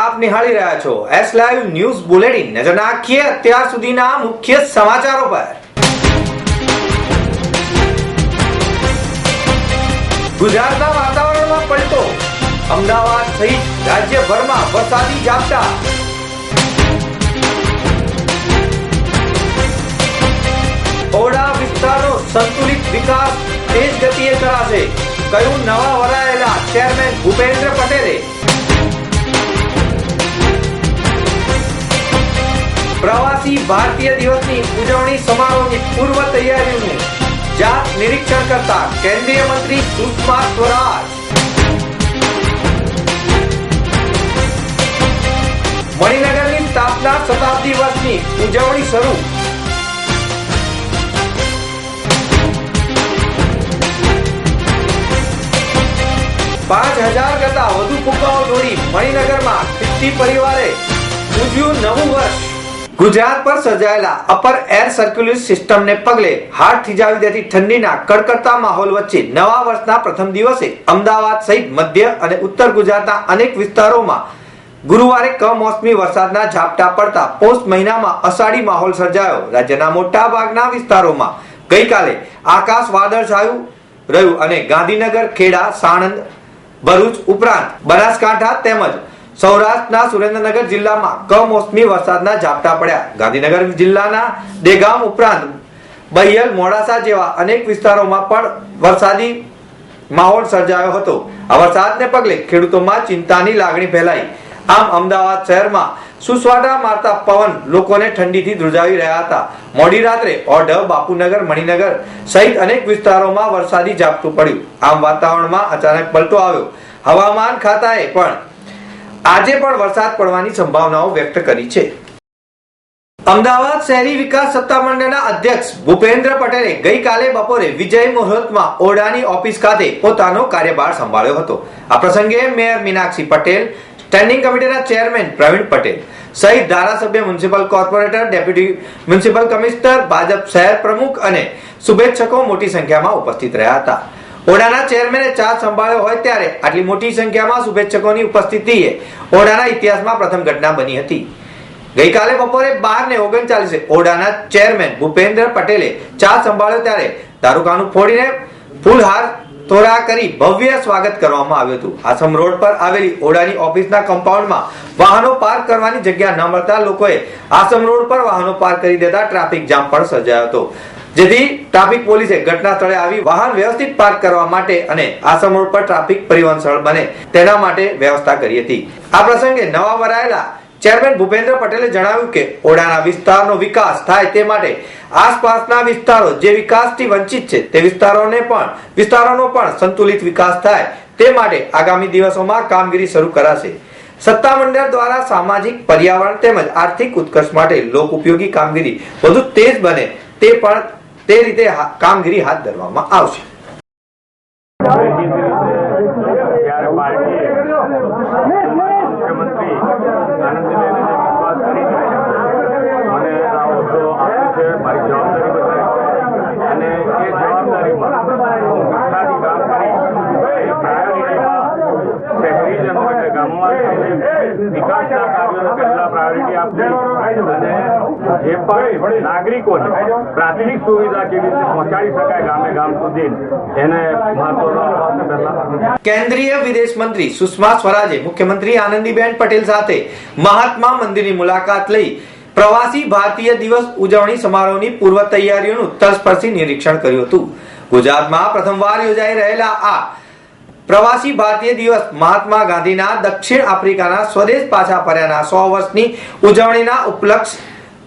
આપ નિહાળી રહ્યા છો એસ લાઈવ ન્યૂઝ બુલેટિન નજર નાખીએ અત્યાર સુધીના મુખ્ય સમાચારો પર. ગુજરાતના વાતાવરણમાં પલટો. અમદાવાદ સહિત રાજ્યભરમાં વરસાદી ઝાપટા. ઓડા વિસ્તારનો સંતુલિત વિકાસ તેજ ગતિએ કરાશે. કયું નવા વરાયેલા ચેરમેન ભૂપેન્દ્ર પટેલે પ્રવાસી ભારતીય દિવસની ઉજવણી સમારોહની પૂર્વ તૈયારીઓનું જાત નિરીક્ષણ કરતા કેન્દ્રીય મંત્રી સુષ્મા સ્વરાજ. મણિનગરની સ્થાપના શતાબ્દી વર્ષની ઉજવણી શરૂ. પાંચ હજાર કરતા વધુ ફુગ્ગાઓ દોડી મણિનગરમાં ખિસ્તી પરિવારે ઉજવ્યું નવું વર્ષ. ગુજરાત પર સર્જાયેલા અપર એર સર્ક્યુલેશન સિસ્ટમને પગલે હાડ થીજાવી દેતી ઠંડીના કડકડતા માહોલ વચ્ચે નવા વર્ષના પ્રથમ દિવસે અમદાવાદ સહિત મધ્ય અને ઉત્તર ગુજરાતના અનેક વિસ્તારોમાં ગુરુવારે કમોસમી વરસાદના ઝાપટા પડતા પોષ મહિનામાં અષાઢી માહોલ સર્જાયો. રાજ્યના મોટા ભાગના વિસ્તારોમાં ગઈકાલે આકાશ વાદળછાયું રહ્યું અને ગાંધીનગર, ખેડા, સાણંદ, ભરૂચ ઉપરાંત બનાસકાંઠા તેમજ સૌરાષ્ટ્રના સુરેન્દ્રનગર જિલ્લામાં કમોસમી વરસાદના ઝાપટા પડ્યા. ગાંધીનગર જિલ્લાના દેગામ ઉપરાંત બહિયલ, મોડાસા જેવા અનેક વિસ્તારોમાં પણ વરસાદી માહોલ સર્જાયો હતો. આ વરસાદને પગલે ખેડૂતોમાં ચિંતાની લાગણી ફેલાઈ. આમ અમદાવાદ શહેરમાં સુસવાટા મારતા પવન લોકોને ઠંડીથી ધ્રુજાવી રહ્યા હતા. મોડી રાત્રે ઓઢવ, બાપુનગર, મણિનગર સહિત અનેક વિસ્તારોમાં વરસાદી ઝાપટું પડ્યું. આમ વાતાવરણમાં અચાનક પલટો આવ્યો. હવામાન ખાતાએ પણ આજે પણ વરસાદ પડવાની સંભાવનાઓ વ્યક્ત કરી છે. અમદાવાદ શહેરી વિકાસ સત્તામંડળના અધ્યક્ષ ભૂપેન્દ્ર પટેલે ગઈકાલે બપોરે વિજય મુહૂર્તમાં ઓરડાની ઓફિસ ખાતે પોતાનો કાર્યભાર સંભાળ્યો હતો. આ પ્રસંગે મેયર મીનાક્ષી પટેલ, સ્ટેન્ડિંગ કમિટીના ચેરમેન પ્રવીણ પટેલ, સહિત ધારાસભ્ય municipal corporator, deputy municipal commissioner, Bhajap શહેર પ્રમુખ અને શુભેચ્છકો મોટી સંખ્યામાં ઉપસ્થિત રહ્યા હતા. ઓડાના ચેરમેને ચાર્જ સંભાળ્યો હોય ત્યારે આટલી મોટી સંખ્યામાં શુભેચ્છકોની ઉપસ્થિતિએ ઓડાના ઇતિહાસમાં પ્રથમ ઘટના બની હતી. ગઈકાલે બપોરે બાર ને ઓગણચાલીસે ઓડાના ચેરમેન ભૂપેન્દ્ર પટેલે ચાર્જ સંભાળ્યો ત્યારે તાલુકાનું ફોડીને ફૂલહાર તોરા કરી ભવ્ય સ્વાગત કરવામાં આવ્યું હતું. આસમ રોડ પર આવેલી ઓડાની ઓફિસના કમ્પાઉન્ડમાં વાહનો પાર્ક કરવાની જગ્યા ન મળતા લોકોએ આસમ રોડ પર વાહનો પાર્ક કરી દેતા ટ્રાફિક જામ પણ સર્જાયો હતો. જેથી ટ્રાફિક પોલીસે ઘટના સ્થળે આવી વાહન વ્યવસ્થિત પાર્ક કરવા માટે અને આસમ રોડ પર ટ્રાફિક પરિવહન સ્થળ બને તેના માટે વ્યવસ્થા કરી હતી. આ પ્રસંગે નવા વરાયેલા ચેરમેન ભૂપેન્દ્ર પટેલે જણાવ્યું કે ઓડાના વિસ્તારનો વિકાસ થાય તે માટે આસપાસના વિસ્તારો જે વિકાસથી વંચિત છે તે વિસ્તારોને પણ, વિસ્તારોનો પણ સંતુલિત વિકાસ થાય તે માટે આગામી દિવસોમાં કામગીરી શરૂ કરાશે. સત્તામંડળ દ્વારા સામાજિક પર્યાવરણ તેમજ આર્થિક ઉત્કર્ષ માટે લોક ઉપયોગી કામગીરી વધુ તેજ બને તે પણ તે રીતે કામગીરી હાથ ધરવામાં આવશે. વિકાસના કાર્યોને પહેલા પ્રાયોરિટી આપવી અને જે પણ નાગરિકોને પ્રાથમિક સુવિધા કેવી રીતે પહોંચાડી શકાય ગામે ગામ સુધી એને મહત્વનો કેન્દ્રીય વિદેશ મંત્રી સુષ્મા સ્વરાજે મુખ્યમંત્રી આનંદીબેન પટેલ સાથે મહાત્મા મંદિરની મુલાકાત લઈ પ્રવાસી ભારતીય દિવસ ઉજવણી સમારોહની પૂર્વ તૈયારીઓનું તલસ્પર્શી નિરીક્ષણ કર્યું હતું. ગુજરાતમાં પ્રથમવાર યોજાઈ રહેલા આ પ્રવાસી ભારતીય દિવસ મહાત્મા ગાંધીના દક્ષિણ આફ્રિકાના સ્વદેશ પાછા ફર્યાના સો વર્ષની ઉજવણીના ઉપલક્ષ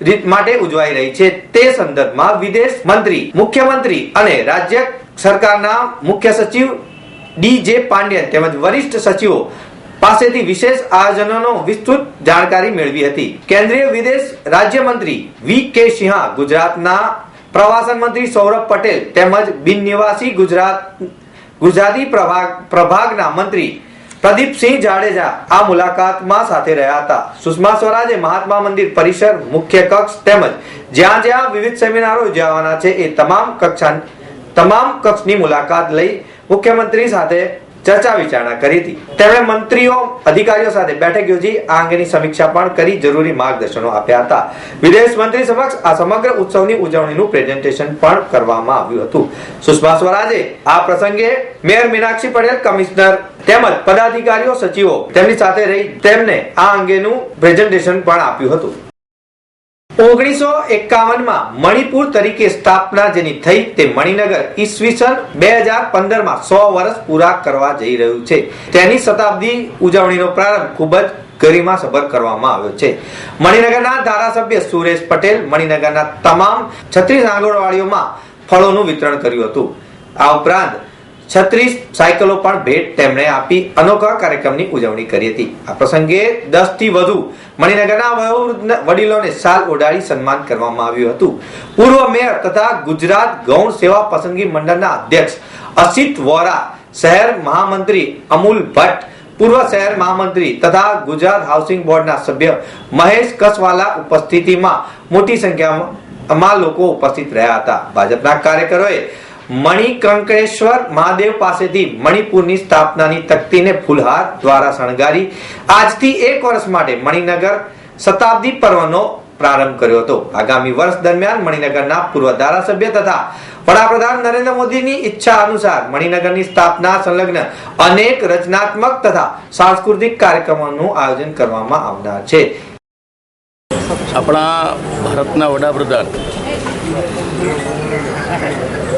રીત માટે ઉજવાઈ રહી છે. તે સંદર્ભમાં વિદેશ મંત્રી, મુખ્યમંત્રી અને રાજ્ય સરકારના મુખ્ય સચિવ ડી જે પાંડ્યન તેમજ વરિષ્ઠ સચિવો પાસેથી વિશેષ આયોજનોનો વિસ્તૃત જાણકારી મેળવી હતી. કેન્દ્રીય વિદેશ રાજ્યમંત્રી વી કે સિંહા ગુજરાતના પ્રવાસન મંત્રી સૌરભ પટેલ તેમજ બિન નિવાસી ગુજરાત, ગુજરાતી પ્રભાગ પ્રભાગના મંત્રી પ્રદીપસિંહ જાડેજા આ મુલાકાતમાં સાથે રહ્યા હતા. સુષ્મા સ્વરાજે મહાત્મા મંદિર પરિસર, મુખ્ય કક્ષ તેમજ જ્યાં જ્યાં વિવિધ સેમિનારો યોજાવાના છે એ તમામ કક્ષા તમામ કક્ષની મુલાકાત લઈ મુખ્યમંત્રી સાથે ચર્ચા વિચારણા કરી હતી. તેમણે મંત્રીઓ, અધિકારીઓ સાથે બેઠક યોજી આ અંગેની સમીક્ષા પણ કરી જરૂરી માર્ગદર્શનો આપ્યા હતા. વિદેશ મંત્રી સમક્ષ આ સમગ્ર ઉત્સવની ઉજવણીનું પ્રેઝન્ટેશન પણ કરવામાં આવ્યું હતું. સુષ્મા સ્વરાજે આ પ્રસંગે મેયર મીનાક્ષી પટેલ, કમિશનર તેમજ પદાધિકારીઓ, સચિવો તેમની સાથે રહી તેમને આ અંગેનું પ્રેઝન્ટેશન પણ આપ્યું હતું. ઓગણીસો એકાવનમાં મણિપુર તરીકે સ્થાપના જેની થઈ તે મણિનગર ઈસવીસન બે હજાર પંદરમાં સો વર્ષ પૂરા કરવા જઈ રહ્યું છે. તેની શતાબ્દી ઉજવણીનો પ્રારંભ ખૂબ જ ગરિમાસભર કરવામાં આવ્યો છે. મણિનગરના ધારાસભ્ય સુરેશ પટેલ મણિનગરના તમામ છત્રીસ આંગણવાડીઓમાં ફળોનું વિતરણ કર્યું હતું. આ ઉપરાંત છત્રીસ સાયકલો પણ ભેટ તેમણે આપી અનોખા કાર્યક્રમની ઉજવણી કરી હતી. આ પ્રસંગે દસથી વધુ મણિનગરના વયોવૃદ્ધ વડીલોને સાલ ઓઢાડી સન્માન કરવામાં આવ્યું હતું. પૂર્વ મેયર તથા ગુજરાત ગૌણ સેવા પસંદગી મંડળના અધ્યક્ષ અસિત વોરા, શહેર મહામંત્રી અમુલ ભટ્ટ, પૂર્વ શહેર મહામંત્રી તથા ગુજરાત હાઉસિંગ બોર્ડના સભ્ય મહેશ કસવાલા ઉપસ્થિતિમાં મોટી સંખ્યામાં લોકો ઉપસ્થિત રહ્યા હતા. ભાજપના કાર્યકરોએ મણિકંકણેશ્વર મહાદેવ પાસેથી મણિપુરની સ્થાપનાની તકતીને ફૂલહાર દ્વારા શણગારી. આજથી એક વર્ષ માટે મણિનગર શતાબ્દી પર્વનો પ્રારંભ કર્યો હતો. આગામી વર્ષ દરમિયાન મણિનગરના પૂર્વ ધારાસભ્ય તથા વડાપ્રધાન નરેન્દ્ર મોદીની ઈચ્છા અનુસાર મણિનગરની સ્થાપના સંલગ્ન અનેક રચનાત્મક તથા સાંસ્કૃતિક કાર્યક્રમોનું આયોજન કરવામાં આવનાર છે. આપણા ભારતના વડાપ્રધાન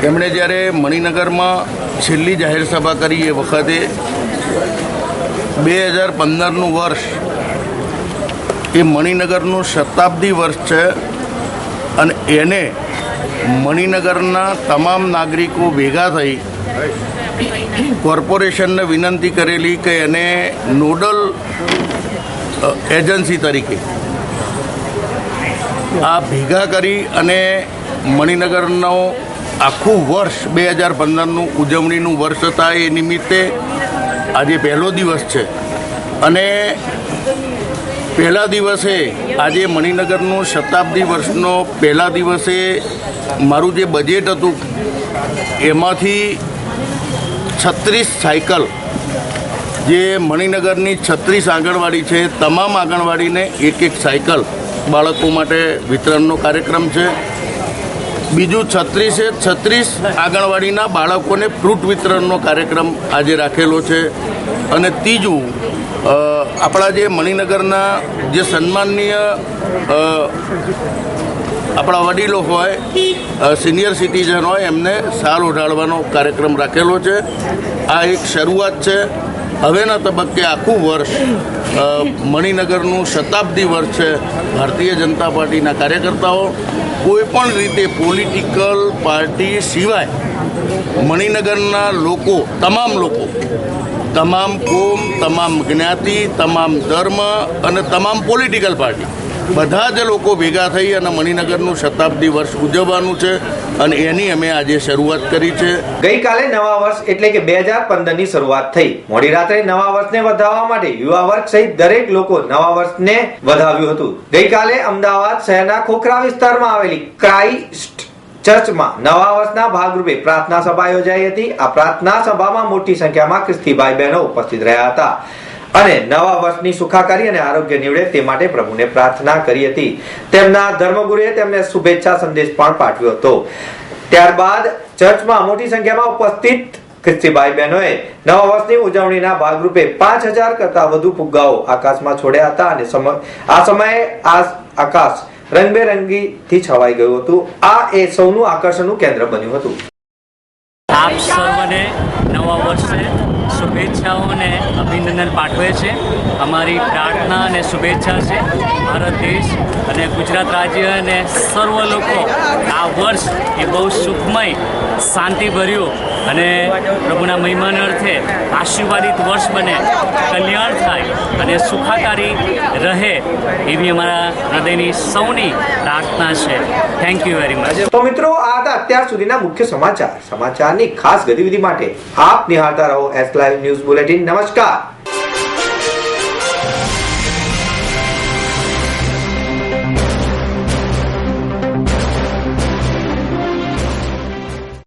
તેમણે જ્યારે મણિનગરમાં છેલ્લી જાહેર સભા કરી એ વખતે બે હજાર પંદરનું વર્ષ એ મણિનગરનું શતાબ્દી વર્ષ છે અને એને મણિનગરના તમામ નાગરિકો ભેગા થઈ કોર્પોરેશનને વિનંતી કરેલી કે એને નોડલ એજન્સી તરીકે આ ભેગા કરી અને મણિનગરનો આખું વર્ષ બે હજાર પંદરનું ઉજવણીનું વર્ષ હતા એ નિમિત્તે આજે પહેલો દિવસ છે. અને પહેલા દિવસે આજે મણિનગરનું શતાબ્દી વર્ષનો પહેલા દિવસે મારું જે બજેટ હતું, એમાંથી છત્રીસ સાયકલ જે મણિનગરની છત્રીસ આંગણવાડી છે, તમામ આંગણવાડીને એક એક સાયકલ બાળકો માટે વિતરણનો કાર્યક્રમ છે. બીજું છત્રીસે છત્રીસ આંગણવાડીના બાળકોને ફ્રૂટ વિતરણનો કાર્યક્રમ આજે રાખેલો છે. અને ત્રીજું આપણા જે મણિનગરના જે સન્માનનીય આપણા વડીલો હોય સિનિયર સિટીઝન હોય, એમને સાલ ઓઢાડવાનો કાર્યક્રમ રાખેલો છે. આ એક શરૂઆત છે. હવેના તબક્કે આખું વર્ષ મણિનગરનું શતાબ્દી વર્ષ છે ભારતીય જનતા પાર્ટીના કાર્યકર્તાઓ. કોઈપણ રીતે પોલિટિકલ પાર્ટી સિવાય મણિનગરના લોકો, તમામ લોકો, તમામ કોમ, તમામ જ્ઞાતિ, તમામ ધર્મ અને તમામ પોલિટિકલ પાર્ટી બધા જ લોકો ભેગા થઈ અને મણિનગરનું શતાબ્દી વર્ષ ઉજવવાનું છે અને એની અમે આજે શરૂઆત કરી છે. ગઈકાલે નવા વર્ષ એટલે કે બે હજાર પંદરની શરૂઆત થઈ. મોડી રાત્રે નવા વર્ષને વધાવવા માટે યુવા વર્ગ સહિત દરેક લોકો નવા વર્ષને વધાવ્યું હતું. ગઈકાલે અમદાવાદ શહેરના ખોખરા વિસ્તારમાં આવેલી ક્રાઇસ્ટ ચર્ચમાં નવા વર્ષના ભાગરૂપે પ્રાર્થના સભા યોજાઈ હતી. આ પ્રાર્થના સભામાં મોટી સંખ્યામાં ખ્રિસ્તી ભાઈ બહેનો ઉપસ્થિત રહ્યા હતા. અને નવા વર્ષની સુખાકારી અને આરોગ્ય નીવડે તે માટે પ્રભુને પ્રાર્થના કરી હતી. તેમના ધર્મગુરુએ તેમને શુભેચ્છા સંદેશ પણ પાઠવ્યો હતો. ત્યારબાદ ચર્ચમાં મોટી સંખ્યામાં ઉપસ્થિત ખ્રિસ્તી ભાઈ બહેનોએ નવા વર્ષની ઉજવણીના ભાગરૂપે પાંચ હજાર કરતા વધુ ફુગ્ગાઓ આકાશમાં છોડ્યા હતા અને આ સમયે આ આકાશ રંગબેરંગીથી છવાઈ ગયું હતું. આ એ સૌનું આકર્ષણનું કેન્દ્ર બન્યું હતું. આપ સર્વને નવા વર્ષે શુભેચ્છાઓ અને અભિનંદન પાઠવે છે. અમારી પ્રાર્થના અને શુભેચ્છા છે ભારત દેશ અને ગુજરાત રાજ્ય અને સર્વ લોકો આ વર્ષ એ બહુ સુખમય, શાંતિભર્યું અને પ્રભુના મહિમાન અર્થે આશીર્વાદિત વર્ષ બને, કલ્યાણ થાય અને સુખાકારી રહે એવી અમારા હૃદયની સૌની પ્રાર્થના છે. થેન્ક યુ વેરી મચ તો મિત્રો, આ હતા અત્યાર સુધીના મુખ્ય સમાચાર. સમાચારની ખાસ ગતિવિધિ માટે આપ નિહાળતા રહો એસ લાઈવ ન્યૂઝ બુલેટિન નમસ્કાર.